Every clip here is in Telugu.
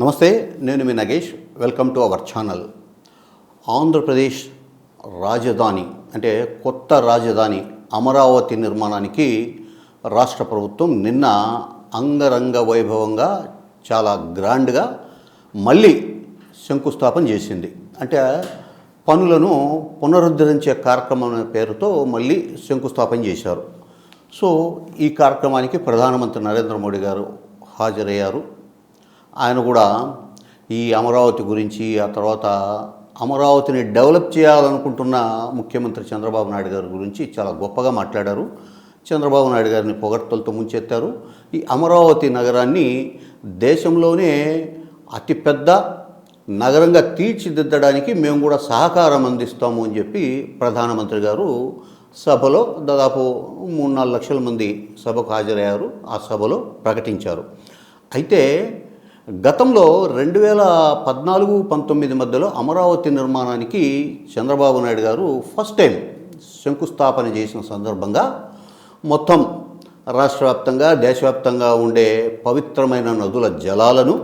నమస్తే నేను మీ Nagesh. Welcome to our channel Andhra Pradesh రాజధాని అంటే కొత్త రాజధాని అమరావతి నిర్మాణానికి రాష్ట్ర ప్రభుత్వం నిన్న అంగరంగ వైభవంగా చాలా గ్రాండ్గా మళ్ళీ శంకుస్థాపన చేసింది. అంటే పనులను పునరుద్ధరించే కార్యక్రమం అనే పేరుతో మళ్ళీ శంకుస్థాపన చేశారు. సో ఈ కార్యక్రమానికి ప్రధానమంత్రి నరేంద్ర మోడీ గారు హాజరయ్యారు. ఆయన కూడా ఈ అమరావతి గురించి ఆ తర్వాత అమరావతిని డెవలప్ చేయాలనుకుంటున్న ముఖ్యమంత్రి చంద్రబాబు నాయుడు గారి గురించి చాలా గొప్పగా మాట్లాడారు. చంద్రబాబు నాయుడు గారిని పొగడ్తలతో ముంచెత్తారు. ఈ అమరావతి నగరాన్ని దేశంలోనే అతిపెద్ద నగరంగా తీర్చిదిద్దడానికి మేము కూడా సహకారం అందిస్తాము అని చెప్పి ప్రధానమంత్రి గారు సభలో దాదాపు మూడు నాలుగు లక్షల మంది సభకు హాజరయ్యారు. ఆ సభలో ప్రకటించారు. అయితే గతంలో రెండు వేల పద్నాలుగు పంతొమ్మిది మధ్యలో అమరావతి నిర్మాణానికి చంద్రబాబు నాయుడు గారు ఫస్ట్ టైం శంకుస్థాపన చేసిన సందర్భంగా మొత్తం రాష్ట్ర వ్యాప్తంగా దేశవ్యాప్తంగా ఉండే పవిత్రమైన నదుల జలాలను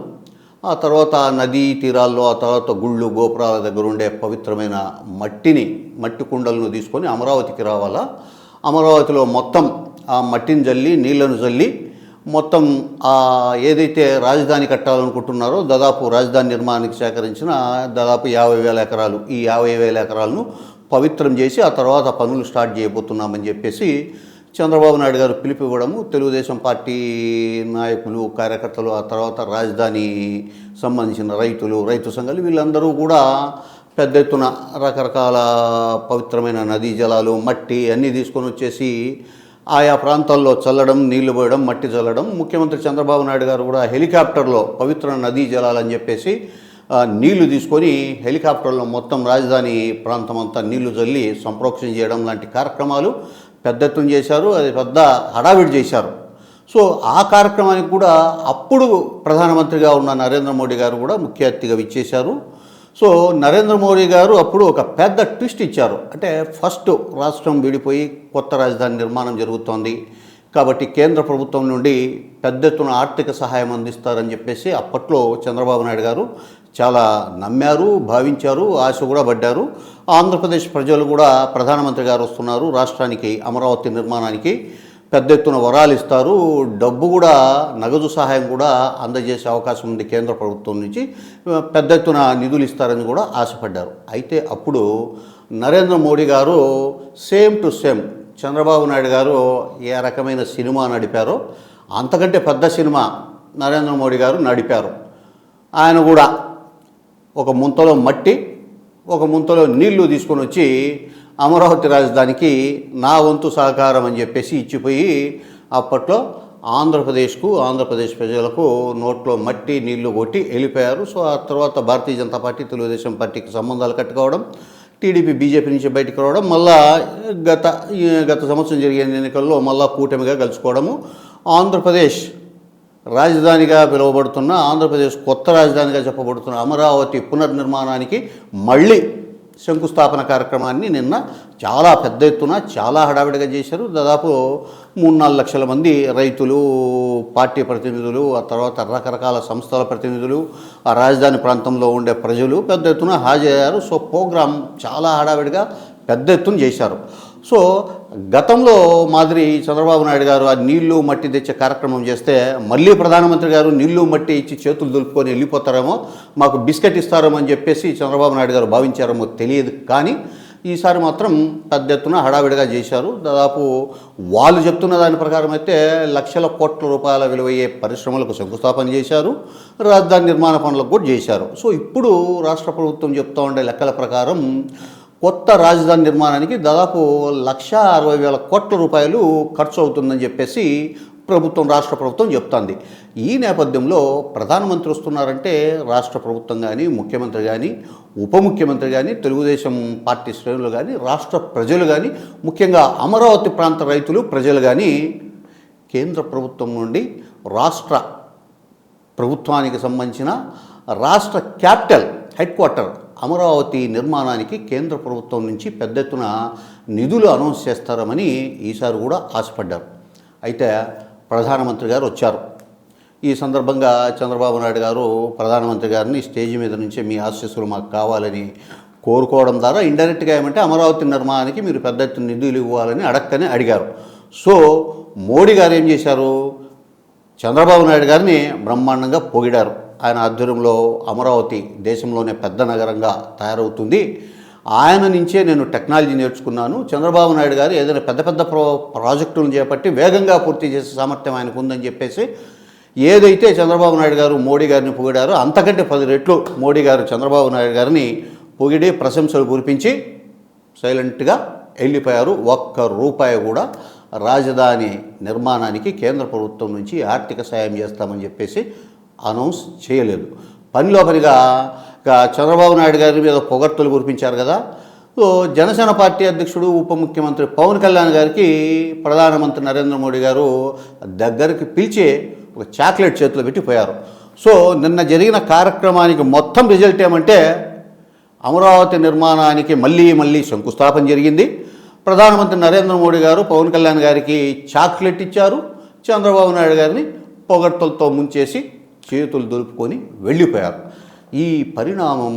ఆ తర్వాత నదీ తీరాల్లో ఆ తర్వాత గుళ్ళు గోపురాల దగ్గర ఉండే పవిత్రమైన మట్టిని మట్టి కుండలను తీసుకొని అమరావతికి రావాలా? అమరావతిలో మొత్తం ఆ మట్టిని జల్లి నీళ్ళను జల్లి మొత్తం ఆ ఏదైతే రాజధాని కట్టాలనుకుంటున్నారో దాదాపు రాజధాని నిర్మాణానికి సేకరించిన దాదాపు యాభై వేల ఎకరాలు ఈ యాభై వేల ఎకరాలను పవిత్రం చేసి ఆ తర్వాత పనులు స్టార్ట్ చేయబోతున్నామని చెప్పేసి చంద్రబాబు నాయుడు గారు పిలుపు ఇవ్వడము తెలుగుదేశం పార్టీ నాయకులు కార్యకర్తలు ఆ తర్వాత రాజధాని సంబంధించిన రైతులు రైతు సంఘాలు వీళ్ళందరూ కూడా పెద్ద ఎత్తున రకరకాల పవిత్రమైన నదీ జలాలు మట్టి అన్నీ తీసుకొని వచ్చేసి ఆయా ప్రాంతాల్లో చల్లడం నీళ్ళు పోయడం మట్టి చల్లడం. ముఖ్యమంత్రి చంద్రబాబు నాయుడు గారు కూడా హెలికాప్టర్లో పవిత్ర నదీ జలాలని చెప్పేసి నీళ్ళు తీసుకొని హెలికాప్టర్లో మొత్తం రాజధాని ప్రాంతం అంతా నీళ్ళు చల్లి సంప్రోక్షణ చేయడం లాంటి కార్యక్రమాలు పెద్ద ఎత్తున చేశారు. అది పెద్ద హడావిడి చేశారు. సో ఆ కార్యక్రమానికి కూడా అప్పుడు ప్రధానమంత్రిగా ఉన్న నరేంద్ర మోడీ గారు కూడా ముఖ్య అతిథిగా విచ్చేశారు. సో నరేంద్ర మోడీ గారు అప్పుడు ఒక పెద్ద ట్విస్ట్ ఇచ్చారు. అంటే ఫస్ట్ రాష్ట్రం విడిపోయి కొత్త రాజధాని నిర్మాణం జరుగుతోంది. కాబట్టి కేంద్ర ప్రభుత్వం నుండి పెద్ద ఎత్తున ఆర్థిక సహాయం అందిస్తారని చెప్పేసి అప్పట్లో చంద్రబాబు నాయుడు గారు చాలా నమ్మారు భావించారు ఆశ కూడా పడ్డారు. ఆంధ్రప్రదేశ్ ప్రజలు కూడా ప్రధానమంత్రి గారు వస్తున్నారు. రాష్ట్రానికి అమరావతి నిర్మాణానికి. పెద్ద ఎత్తున వరాలు ఇస్తారు. డబ్బు కూడా నగదు సహాయం కూడా అందజేసే అవకాశం ఉంది కేంద్ర ప్రభుత్వం నుంచి. పెద్ద ఎత్తున నిధులు ఇస్తారని కూడా ఆశపడ్డారు. అయితే అప్పుడు నరేంద్ర మోడీ గారు same to same Chandrababu Naidu గారు ఏ రకమైన సినిమా నడిపారో అంతకంటే పెద్ద సినిమా నరేంద్ర మోడీ గారు నడిపారు. ఆయన కూడా ఒక ముంతలో మట్టి ఒక ముంతలో నీళ్ళు తీసుకొని వచ్చి అమరావతి రాజధానికి నా వంతు సహకారం అని చెప్పేసి ఇచ్చిపోయి అప్పట్లో ఆంధ్రప్రదేశ్కు ఆంధ్రప్రదేశ్ ప్రజలకు నోట్లో మట్టి నీళ్ళు కొట్టి వెళ్ళిపోయారు. సో ఆ తర్వాత భారతీయ జనతా పార్టీ తెలుగుదేశం పార్టీకి సంబంధాలు కట్టుకోవడం టీడీపీ బీజేపీ నుంచి బయటకు రావడం మళ్ళా గత గత సంవత్సరం జరిగిన ఎన్నికల్లో మళ్ళా కూటమిగా కలుసుకోవడము. ఆంధ్రప్రదేశ్ రాజధానిగా పిలువబడుతున్న ఆంధ్రప్రదేశ్ కొత్త రాజధానిగా చెప్పబడుతున్న అమరావతి పునర్నిర్మాణానికి మళ్ళీ శంకుస్థాపన కార్యక్రమాన్ని నిన్న చాలా పెద్ద ఎత్తున చాలా హడావిడిగా చేశారు. దాదాపు మూడు నాలుగు లక్షల మంది రైతులు పార్టీ ప్రతినిధులు ఆ తర్వాత రకరకాల సంస్థల ప్రతినిధులు ఆ రాజధాని ప్రాంతంలో ఉండే ప్రజలు పెద్ద ఎత్తున హాజరయ్యారు. సో ప్రోగ్రాం చాలా హడావిడిగా పెద్ద ఎత్తున చేశారు. సో గతంలో మాదిరి చంద్రబాబు నాయుడు గారు ఆ నీళ్ళు మట్టి తెచ్చే కార్యక్రమం చేస్తే మళ్ళీ ప్రధానమంత్రి గారు నీళ్ళు మట్టి ఇచ్చి చేతులు దులుపుకొని వెళ్ళిపోతారేమో మాకు బిస్కెట్ ఇస్తారేమో అని చెప్పేసి చంద్రబాబు నాయుడు గారు భావించారేమో తెలియదు. కానీ ఈసారి మాత్రం పెద్ద ఎత్తున హడావిడిగా చేశారు. దాదాపు వాళ్ళు చెప్తున్న దాని ప్రకారం అయితే లక్షల కోట్ల రూపాయల విలువయ్యే పరిశ్రమలకు శంకుస్థాపన చేశారు. రాజధాని నిర్మాణ పనులకు కూడా చేశారు. సో ఇప్పుడు రాష్ట్ర ప్రభుత్వం చెప్తూ ఉండే లెక్కల ప్రకారం కొత్త రాజధాని నిర్మాణానికి దాదాపు లక్ష అరవై వేల కోట్ల రూపాయలు ఖర్చు అవుతుందని చెప్పేసి ప్రభుత్వం రాష్ట్ర ప్రభుత్వం చెప్తోంది. ఈ నేపథ్యంలో ప్రధానమంత్రి వస్తున్నారంటే రాష్ట్ర ప్రభుత్వం కానీ ముఖ్యమంత్రి కానీ ఉప ముఖ్యమంత్రి కానీ తెలుగుదేశం పార్టీ శ్రేణులు కానీ రాష్ట్ర ప్రజలు కానీ ముఖ్యంగా అమరావతి ప్రాంత రైతులు ప్రజలు కానీ కేంద్ర ప్రభుత్వం నుండి రాష్ట్ర ప్రభుత్వానికి సంబంధించిన రాష్ట్ర క్యాపిటల్ హెడ్ క్వార్టర్ అమరావతి నిర్మాణానికి కేంద్ర ప్రభుత్వం నుంచి పెద్ద ఎత్తున నిధులు అనౌన్స్ చేస్తారని ఈసారి కూడా ఆశపడ్డారు. అయితే ప్రధానమంత్రి గారు వచ్చారు. ఈ సందర్భంగా చంద్రబాబు నాయుడు గారు ప్రధానమంత్రి గారిని స్టేజ్ మీద నుంచి మీ ఆశీస్సులు మాకు కావాలని కోరుకోవడం ద్వారా ఇండైరెక్ట్గా ఏమంటే అమరావతి నిర్మాణానికి మీరు పెద్ద ఎత్తున నిధులు ఇవ్వాలని అడక్కని అడిగారు. సో మోడీ గారు ఏం చేశారు? చంద్రబాబు నాయుడు గారిని బ్రహ్మాండంగా పొగిడారు. ఆయన ఆధ్వర్యంలో అమరావతి దేశంలోనే పెద్ద నగరంగా తయారవుతుంది. ఆయన నుంచే నేను టెక్నాలజీ నేర్చుకున్నాను. చంద్రబాబు నాయుడు గారు ఏదైనా పెద్ద పెద్ద ప్రో ప్రాజెక్టులను చేపట్టి వేగంగా పూర్తి చేసే సామర్థ్యం ఆయనకు ఉందని చెప్పేసి ఏదైతే చంద్రబాబు నాయుడు గారు మోడీ గారిని పొగిడారో అంతకంటే పది రెట్లు మోడీ గారు చంద్రబాబు నాయుడు గారిని పొగిడి ప్రశంసలు కురిపించి సైలెంట్గా వెళ్ళిపోయారు ఒక్క రూపాయి కూడా రాజధాని నిర్మాణానికి కేంద్ర ప్రభుత్వం నుంచి ఆర్థిక సాయం చేస్తామని చెప్పేసి అనౌన్స్ చేయలేదు. పనిలో పనిగా ఇక చంద్రబాబు నాయుడు గారి మీద పొగడ్తలు కురిపించారు కదా. సో జనసేన పార్టీ అధ్యక్షుడు ఉప ముఖ్యమంత్రి పవన్ కళ్యాణ్ గారికి ప్రధానమంత్రి నరేంద్ర మోడీ గారు దగ్గరికి పిలిచి ఒక చాక్లెట్ చేతిలో పెట్టిపోయారు సో నిన్న జరిగిన కార్యక్రమానికి మొత్తం రిజల్ట్ ఏమంటే అమరావతి నిర్మాణానికి మళ్ళీ మళ్ళీ శంకుస్థాపన జరిగింది. ప్రధానమంత్రి నరేంద్ర మోడీ గారు పవన్ కళ్యాణ్ గారికి చాక్లెట్ ఇచ్చారు. చంద్రబాబు నాయుడు గారిని పొగడ్తలతో ముంచేసి చేతులు దొరుపుకొని వెళ్ళిపోయారు. ఈ పరిణామం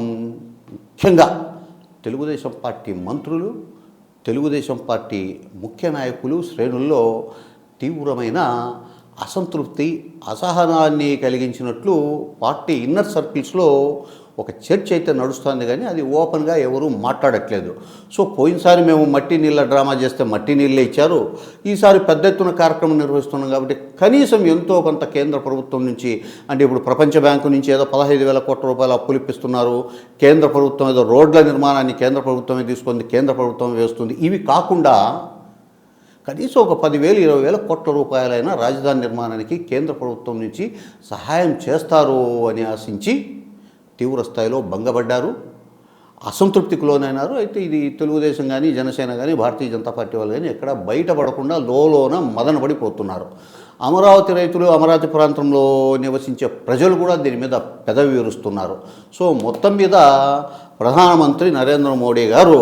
ముఖ్యంగా తెలుగుదేశం పార్టీ మంత్రులు తెలుగుదేశం పార్టీ ముఖ్య నాయకులు శ్రేణుల్లో తీవ్రమైన అసంతృప్తి అసహనాన్ని కలిగించినట్లు పార్టీ ఇన్నర్ సర్కిల్స్లో ఒక చర్చ్ అయితే నడుస్తుంది కానీ అది ఓపెన్గా ఎవరూ మాట్లాడట్లేదు. సో పోయినసారి మేము మట్టి నీళ్ళ డ్రామా చేస్తే మట్టి నీళ్ళే ఇచ్చారు. ఈసారి పెద్ద ఎత్తున కార్యక్రమం నిర్వహిస్తున్నాం కాబట్టి కనీసం ఎంతో కొంత కేంద్ర ప్రభుత్వం నుంచి అంటే ఇప్పుడు ప్రపంచ బ్యాంకు నుంచి ఏదో పదహైదు వేల కోట్ల రూపాయలు అప్పులు ఇప్పిస్తున్నారు. కేంద్ర ప్రభుత్వం ఏదో రోడ్ల నిర్మాణాన్ని కేంద్ర ప్రభుత్వమే తీసుకుంది కేంద్ర ప్రభుత్వం వేస్తుంది. ఇవి కాకుండా కనీసం ఒక పదివేలు ఇరవై వేల కోట్ల రూపాయలైన రాజధాని నిర్మాణానికి కేంద్ర ప్రభుత్వం నుంచి సహాయం చేస్తారు అని ఆశించి తీవ్ర స్థాయిలో భంగపడ్డారు. అసంతృప్తికి లోనైనారు. అయితే ఇది తెలుగుదేశం కానీ జనసేన కానీ భారతీయ జనతా పార్టీ వాళ్ళు కానీ ఎక్కడ బయటపడకుండా లోన మదన పడిపోతున్నారు. అమరావతి రైతులు అమరావతి ప్రాంతంలో నివసించే ప్రజలు కూడా దీని మీద పెదవి విరుస్తున్నారు. సో మొత్తం మీద ప్రధానమంత్రి నరేంద్ర మోడీ గారు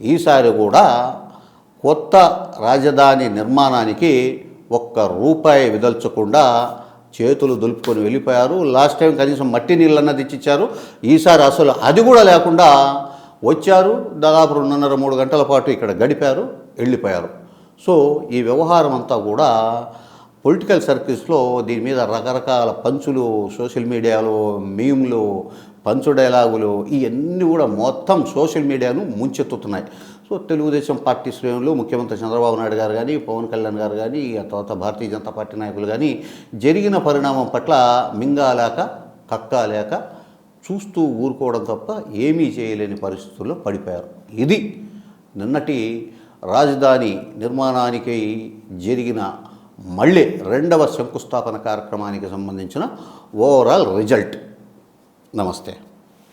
ఈసారి కూడా కొత్త రాజధాని నిర్మాణానికి ఒక్క రూపాయి విదల్చకుండా చేతులు దులుపుకొని వెళ్ళిపోయారు. లాస్ట్ టైం కనీసం మట్టి నీళ్ళన్న ఇచ్చిచ్చారు ఈసారి అసలు అది కూడా లేకుండా వచ్చారు. దాదాపు రెండున్నర మూడు గంటల పాటు ఇక్కడ గడిపారు వెళ్ళిపోయారు. సో ఈ వ్యవహారం అంతా కూడా పొలిటికల్ సర్కిల్స్లో దీని మీద రకరకాల పంచులు సోషల్ మీడియాలో మీమ్లు పంచు డైలాగులు ఇవన్నీ కూడా మొత్తం సోషల్ మీడియాను ముంచెత్తుతున్నాయి. సో తెలుగుదేశం పార్టీ శ్రేణులు ముఖ్యమంత్రి చంద్రబాబు నాయుడు గారు కానీ పవన్ కళ్యాణ్ గారు కానీ ఆ తర్వాత భారతీయ జనతా పార్టీ నాయకులు కానీ జరిగిన పరిణామం పట్ల మింగాలేక కక్కాలేక చూస్తూ ఊరుకోవడం తప్ప ఏమీ చేయలేని పరిస్థితుల్లో పడిపోయారు. ఇది నిన్నటి రాజధాని నిర్మాణానికి జరిగిన మళ్ళీ రెండవ శంకుస్థాపన కార్యక్రమానికి సంబంధించిన ఓవరాల్ రిజల్ట్. నమస్తే.